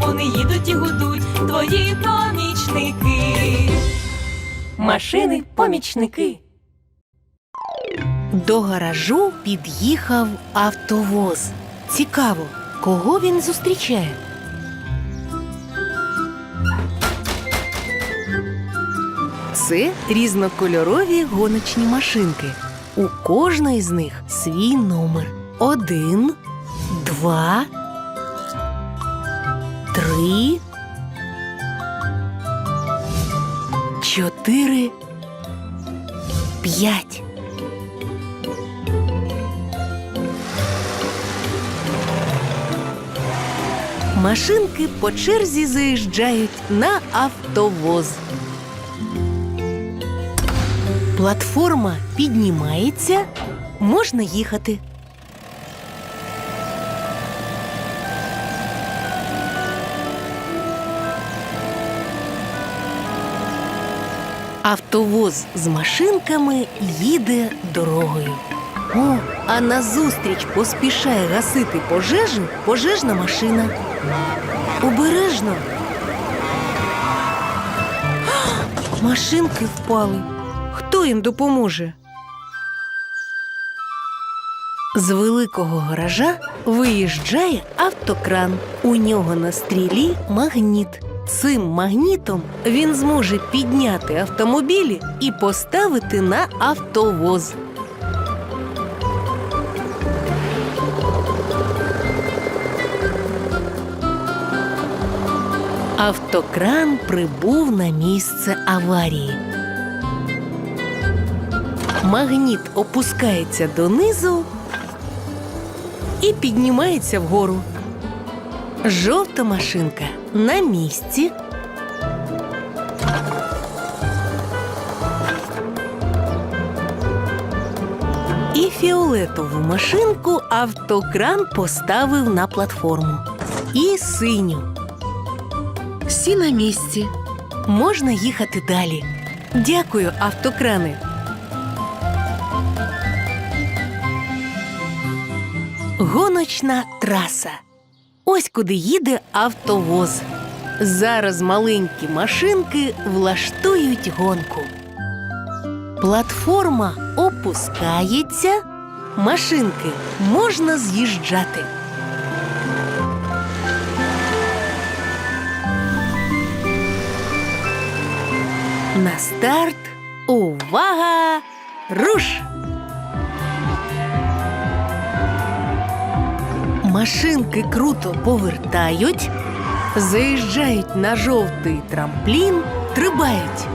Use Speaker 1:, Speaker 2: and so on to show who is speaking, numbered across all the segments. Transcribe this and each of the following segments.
Speaker 1: вони їдуть і гудуть, твої помічники. Машини, помічники.
Speaker 2: До гаражу під'їхав автовоз. Цікаво, кого він зустрічає? Це різнокольорові гоночні машинки. У кожної з них свій номер. Один, два, три, чотири, п'ять. Машинки по черзі заїжджають на автовоз. Платформа піднімається, можна їхати. Автовоз з машинками їде дорогою. О, а назустріч поспішає гасити пожежу пожежна машина. Обережно. Машинки впали. Хто їм допоможе? З великого гаража виїжджає автокран. У нього на стрілі магніт. Цим магнітом він зможе підняти автомобілі і поставити на автовоз. Автокран прибув на місце аварії. Магніт опускається донизу і піднімається вгору. Жовта машинка на місці. І фіолетову машинку автокран поставив на платформу. І синю. Всі на місці. Можна їхати далі. Дякую, автокрани. Гоночна траса. Ось куди їде автовоз. Зараз маленькі машинки влаштують гонку. Платформа опускається, машинки можна з'їжджати. На старт. Увага! Руш! Машинки круто повертають, заїжджають на жовтий трамплін, трибають.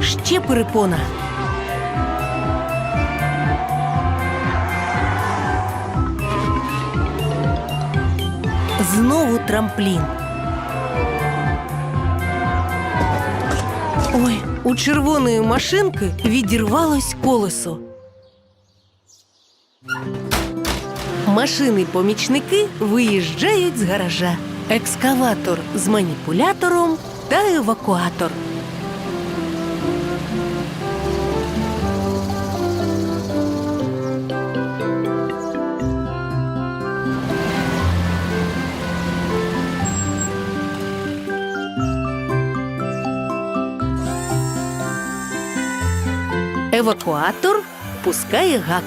Speaker 2: Ще перепона. Знову трамплін. Ой, у червоної машинки відірвалось колесо. Машини-помічники виїжджають з гаража. Екскаватор з маніпулятором та евакуатор. Евакуатор пускає гак.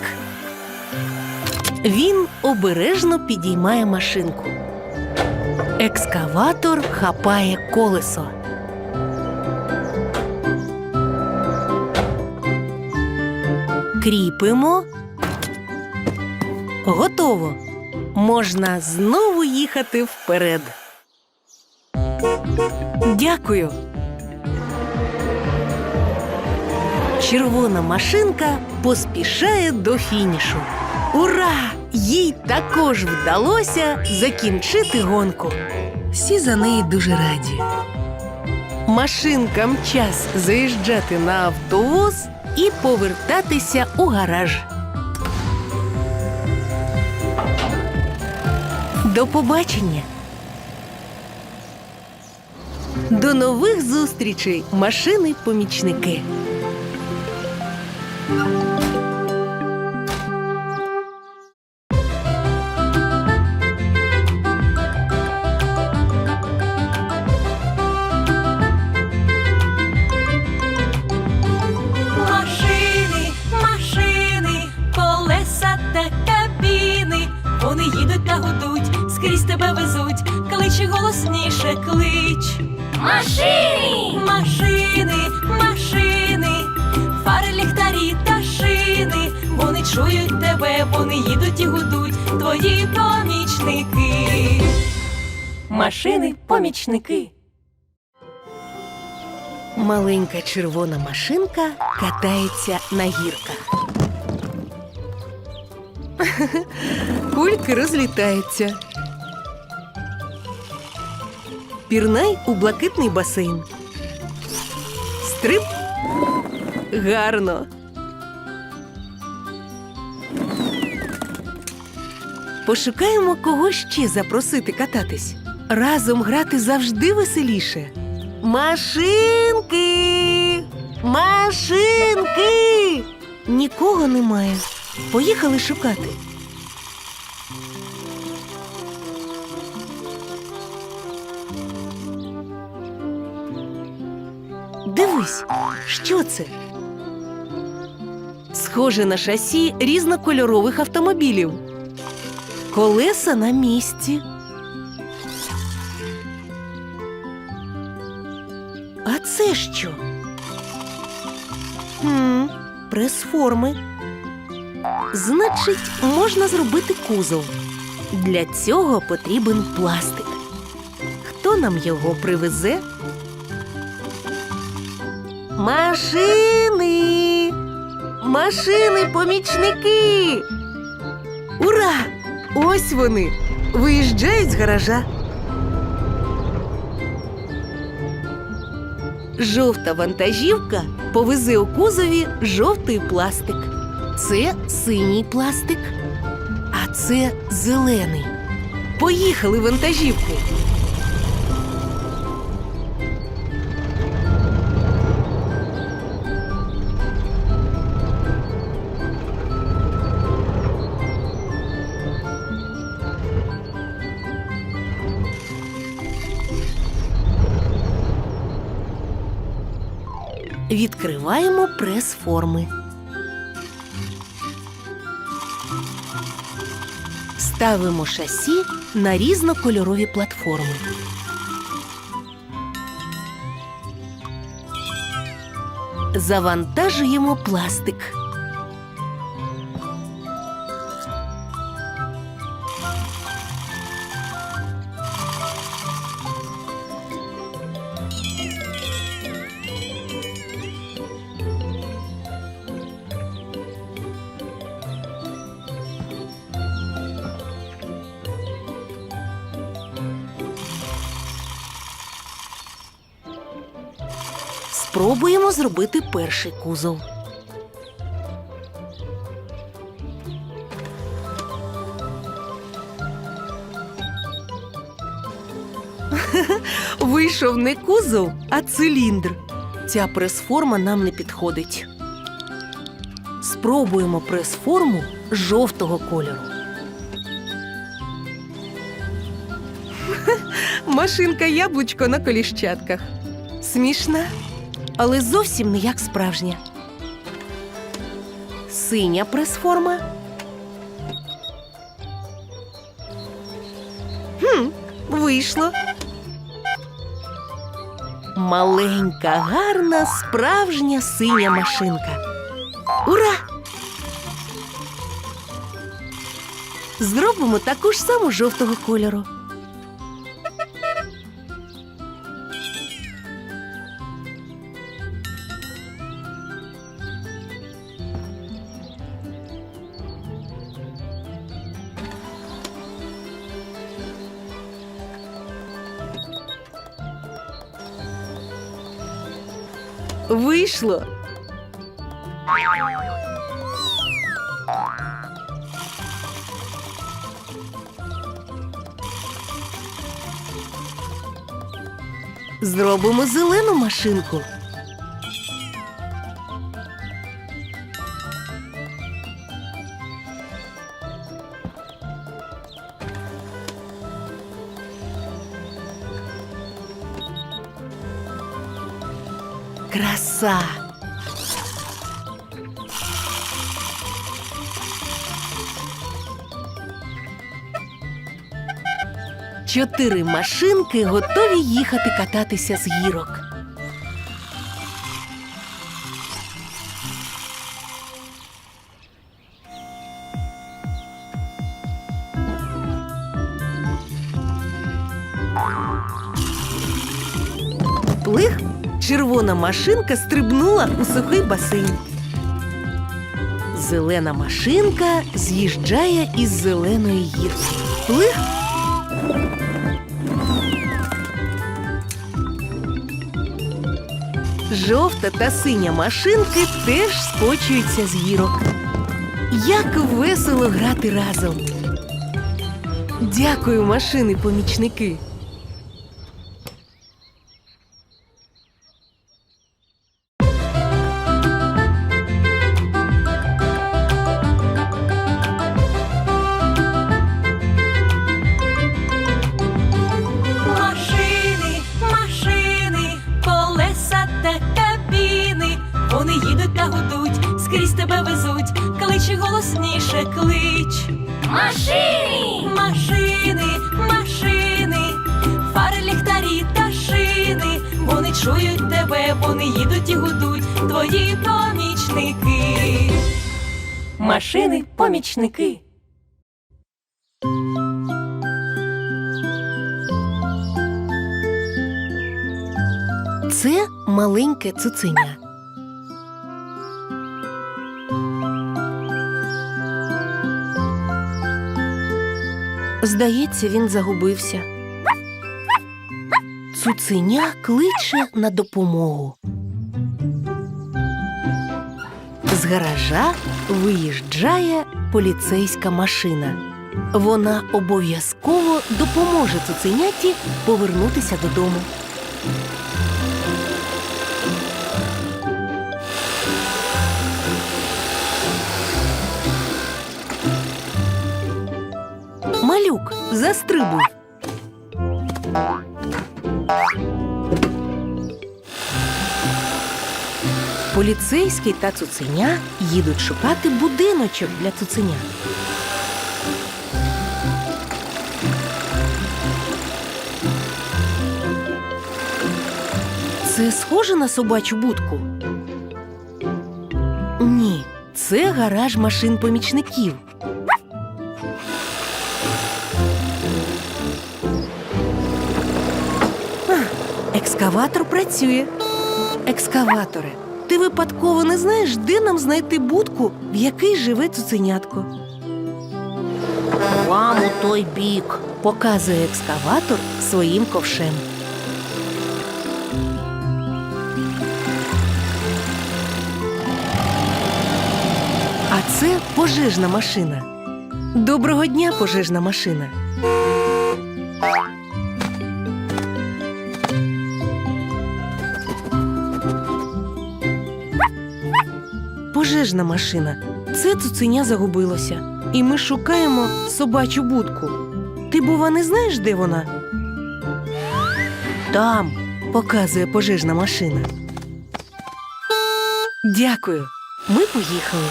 Speaker 2: Він обережно підіймає машинку. Екскаватор хапає колесо. Кріпимо. Готово. Можна знову їхати вперед. Дякую. Червона машинка поспішає до фінішу. Ура! Їй також вдалося закінчити гонку. Всі за неї дуже раді. Машинкам час заїжджати на автовоз і повертатися у гараж. До побачення! До нових зустрічей, машини-помічники.
Speaker 1: Машини! Машини,
Speaker 3: машини,
Speaker 1: фари, ліхтарі та шини. Вони чують тебе, вони їдуть і гудуть, твої помічники. Машини, помічники.
Speaker 2: Маленька червона машинка катається на гірках. Кульки розлітаються. Пірнай у блакитний басейн. Стрип. Гарно. Пошукаємо кого ще запросити кататись. Разом грати завжди веселіше. Машинки! Машинки! Нікого немає. Поїхали шукати. Дивись, що це? Схоже на шасі різнокольорових автомобілів. Колеса на місці. А це що? Хм, прес-форми. Значить, можна зробити кузов. Для цього потрібен пластик. Хто нам його привезе? Машини! Машини-помічники! Ура! Ось вони! Виїжджають з гаража. Жовта вантажівка повезе у кузові жовтий пластик. Це синій пластик, а це зелений. Поїхали вантажівки. Відкриваємо прес-форми. Ставимо шасі на різнокольорові платформи. Завантажуємо пластик. Спробуємо зробити перший кузов. Вийшов не кузов, а циліндр. Ця прес-форма нам не підходить. Спробуємо прес-форму жовтого кольору. Машинка яблучко на коліщатках. Смішна, але зовсім не як справжня. Синя прес-форма. Хм, вийшло. Маленька, гарна, справжня синя машинка. Ура! Зробимо таку ж саму жовтого кольору. Вийшло. Зробимо зелену машинку. Краса! Чотири машинки готові їхати кататися з гірок. Плих, червона машинка стрибнула у сухий басейн. Зелена машинка з'їжджає із зеленої гірки. Плих Жовта та синя машинки теж скочуються з гірок. Як весело грати разом. Дякую, машини
Speaker 1: голосніше, клич.
Speaker 3: Машини!
Speaker 1: Машини, машини, фари, ліхтарі та шини. Вони чують тебе, вони їдуть і гудуть, твої помічники. Машини, помічники.
Speaker 2: Це маленьке цуценя. Здається, він загубився. Цуценя кличе на допомогу. З гаража виїжджає поліцейська машина. Вона обов'язково допоможе цуценяті повернутися додому. Малюк, застрибуй. Поліцейський та цуценя їдуть шукати будиночок для цуценя. Це схоже на собачу будку? Ні, це гараж машин помічників. Екскаватор працює. Екскаваторе, ти випадково не знаєш, де нам знайти будку, в якій живе цуценятко? Вам у той бік, показує екскаватор своїм ковшем. А це пожежна машина. Доброго дня, пожежна машина. Пожежна машина. Це цуценя загубилося. І ми шукаємо собачу будку. Ти, бува, не знаєш, де вона? Там, показує пожежна машина. Дякую. Ми поїхали.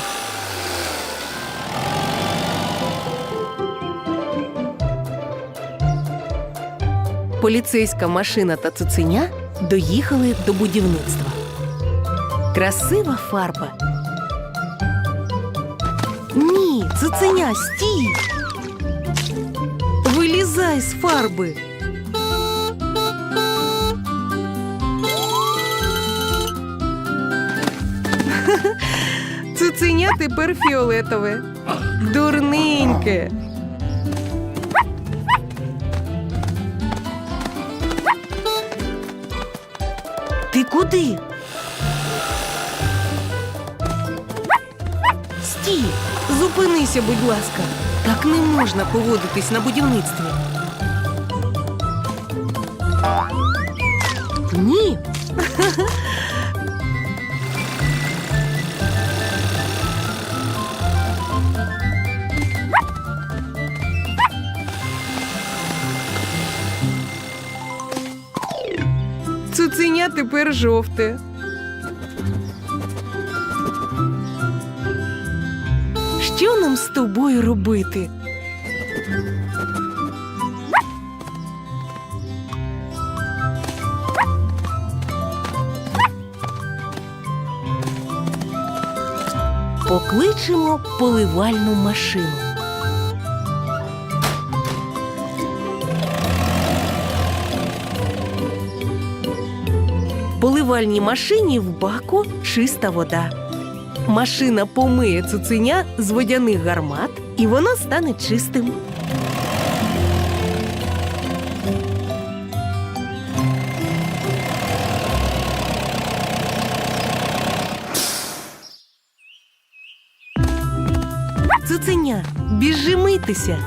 Speaker 2: Поліцейська машина та цуценя доїхали до будівництва. Красива фарба. Ні, цуценя, стій. Вилізай з фарби. Цуценя тепер фіолетове. Дурненьке. Ти куди? Стій! Зупинися, будь ласка. Так не можна поводитись на будівництві. Ні. Цуценя тепер жовте. Нам з тобою робити? Покличемо поливальну машину. Поливальній машині в баку чиста вода. Машина помиє цуценя з водяних гармат, і воно стане чистим. Цуценя, біжи митися.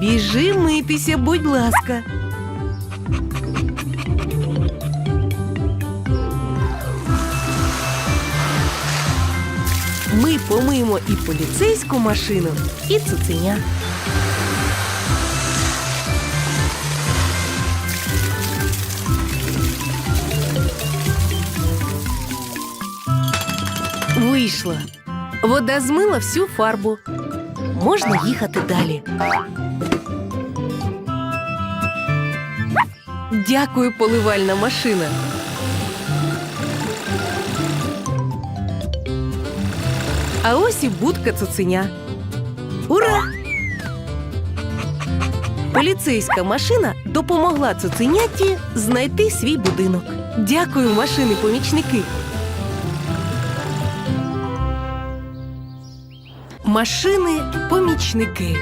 Speaker 2: Біжи митися, будь ласка. Помиємо і поліцейську машину, і цуценя. Вийшло. Вода змила всю фарбу. Можна їхати далі. Дякую, поливальна машина. А ось і будка цуценя. Ура! Поліцейська машина допомогла цуценяті знайти свій будинок. Дякую, машини-помічники. Машини-помічники.